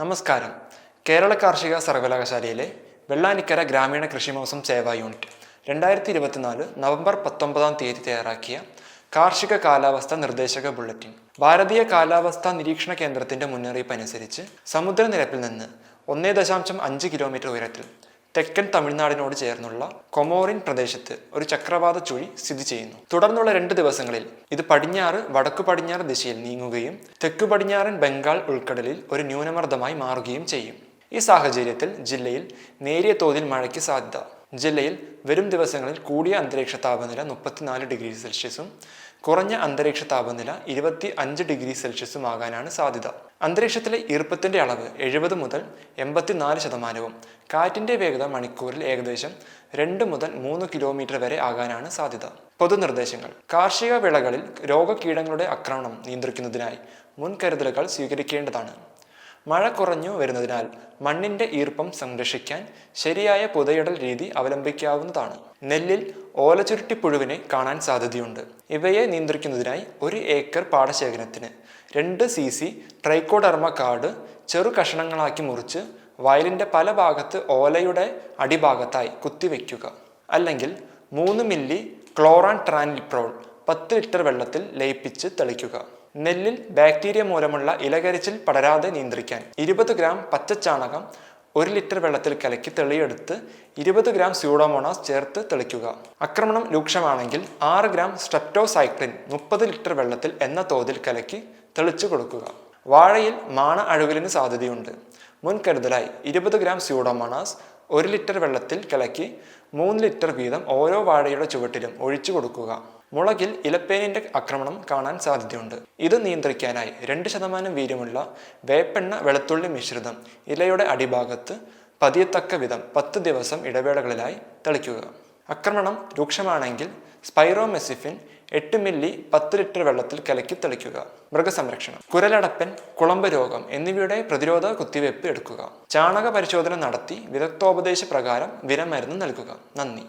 നമസ്കാരം. കേരള കാർഷിക സർവകലാശാലയിലെ വെള്ളാനിക്കര ഗ്രാമീണ കൃഷി മൗസം സേവാ യൂണിറ്റ് രണ്ടായിരത്തി ഇരുപത്തിനാല് നവംബർ പത്തൊമ്പതാം തീയതി തയ്യാറാക്കിയ കാർഷിക കാലാവസ്ഥ നിർദ്ദേശക ബുള്ളറ്റിൻ. ഭാരതീയ കാലാവസ്ഥാ നിരീക്ഷണ കേന്ദ്രത്തിന്റെ മുന്നറിയിപ്പ് അനുസരിച്ച് സമുദ്രനിരപ്പിൽ നിന്ന് ഒന്നേ ദശാംശം അഞ്ച് കിലോമീറ്റർ ഉയരത്തിൽ തെക്കൻ തമിഴ്നാടിനോട് ചേർന്നുള്ള കൊമോറിൻ പ്രദേശത്ത് ഒരു ചക്രവാത ചുഴി സ്ഥിതി ചെയ്യുന്നു. തുടർന്നുള്ള രണ്ട് ദിവസങ്ങളിൽ ഇത് പടിഞ്ഞാറ് വടക്കു പടിഞ്ഞാറ് ദിശയിൽ നീങ്ങുകയും തെക്കു പടിഞ്ഞാറൻ ബംഗാൾ ഉൾക്കടലിൽ ഒരു ന്യൂനമർദ്ദമായി മാറുകയും ചെയ്യും. ഈ സാഹചര്യത്തിൽ ജില്ലയിൽ നേരിയ തോതിൽ മഴയ്ക്ക് സാധ്യത. ജില്ലയിൽ വരും ദിവസങ്ങളിൽ കൂടിയ അന്തരീക്ഷ താപനില മുപ്പത്തിനാല് ഡിഗ്രി സെൽഷ്യസും കുറഞ്ഞ അന്തരീക്ഷ താപനില ഇരുപത്തി അഞ്ച് ഡിഗ്രി സെൽഷ്യസും ആകാനാണ് സാധ്യത. അന്തരീക്ഷത്തിലെ ഈർപ്പത്തിന്റെ അളവ് എഴുപത് മുതൽ എൺപത്തിനാല് ശതമാനവും കാറ്റിന്റെ വേഗത മണിക്കൂറിൽ ഏകദേശം രണ്ട് മുതൽ മൂന്ന് കിലോമീറ്റർ വരെ ആകാനാണ് സാധ്യത. പൊതുനിർദ്ദേശങ്ങൾ. കാർഷിക വിളകളിൽ രോഗകീടങ്ങളുടെ ആക്രമണം നിയന്ത്രിക്കുന്നതിനായി മുൻകരുതലുകൾ സ്വീകരിക്കേണ്ടതാണ്. മഴ കുറഞ്ഞു വരുന്നതിനാൽ മണ്ണിന്റെ ഈർപ്പം സംരക്ഷിക്കാൻ ശരിയായ പുതയിടൽ രീതി അവലംബിക്കാവുന്നതാണ്. നെല്ലിൽ ഓലചുരുട്ടിപ്പുഴുവിനെ കാണാൻ സാധ്യതയുണ്ട്. ഇവയെ നിയന്ത്രിക്കുന്നതിനായി ഒരു ഏക്കർ പാടശേഖരത്തിന് രണ്ട് സി സി ട്രൈക്കോഡർമ കാർഡ് ചെറു കഷണങ്ങളാക്കി മുറിച്ച് വയലിന്റെ പല ഭാഗത്ത് ഓലയുടെ അടിഭാഗത്തായി കുത്തിവെക്കുക. അല്ലെങ്കിൽ മൂന്ന് മില്ലി ക്ലോറാൻ ട്രാനിൽപ്രോൾ പത്ത് ലിറ്റർ വെള്ളത്തിൽ ലയിപ്പിച്ച് തെളിക്കുക. നെല്ലിൽ ബാക്ടീരിയ മൂലമുള്ള ഇലകരിച്ചിൽ പടരാതെ നിയന്ത്രിക്കാൻ. ഇരുപത് ഗ്രാം പച്ചച്ചാണകം ഒരു ലിറ്റർ വെള്ളത്തിൽ കലക്കി തെളിയെടുത്ത് ഇരുപത് ഗ്രാം സ്യൂഡോമോണാസ് ചേർത്ത് തെളിക്കുക. ആക്രമണം രൂക്ഷമാണെങ്കിൽ ആറ് ഗ്രാം സ്ട്രെപ്റ്റോസൈക്ലിൻ മുപ്പത് ലിറ്റർ വെള്ളത്തിൽ എന്ന തോതിൽ കലക്കി തെളിച്ചു കൊടുക്കുക. വാഴയിൽ മാണ അഴുകലിന് സാധ്യതയുണ്ട്. മുൻകരുതലായി ഇരുപത് ഗ്രാം സ്യൂഡോമോണാസ് ഒരു ലിറ്റർ വെള്ളത്തിൽ കലക്കി മൂന്ന് ലിറ്റർ വീതം ഓരോ വാഴയുടെ ചുവട്ടിലും ഒഴിച്ചു കൊടുക്കുക. മുളകിൽ ഇലപ്പേനിന്റെ ആക്രമണം കാണാൻ സാധ്യതയുണ്ട്. ഇത് നിയന്ത്രിക്കാനായി രണ്ട് ശതമാനം വീര്യമുള്ള വേപ്പെണ്ണ വെളുത്തുള്ളി മിശ്രിതം ഇലയുടെ അടിഭാഗത്ത് പതിയത്തക്ക വിധം പത്ത് ദിവസം ഇടവേളകളിലായി തളിക്കുക. ആക്രമണം രൂക്ഷമാണെങ്കിൽ സ്പൈറോമെസിഫിൻ എട്ട് മില്ലി പത്ത് ലിറ്റർ വെള്ളത്തിൽ കലക്കി തളിക്കുക. മൃഗസംരക്ഷണം കുരലടപ്പൻ കുളമ്പ് രോഗം എന്നിവയുടെ പ്രതിരോധ കുത്തിവയ്പ് എടുക്കുക. ചാണക പരിശോധന നടത്തി വിദഗ്ധോപദേശ പ്രകാരം വിരമരുന്ന് നൽകുക. നന്ദി.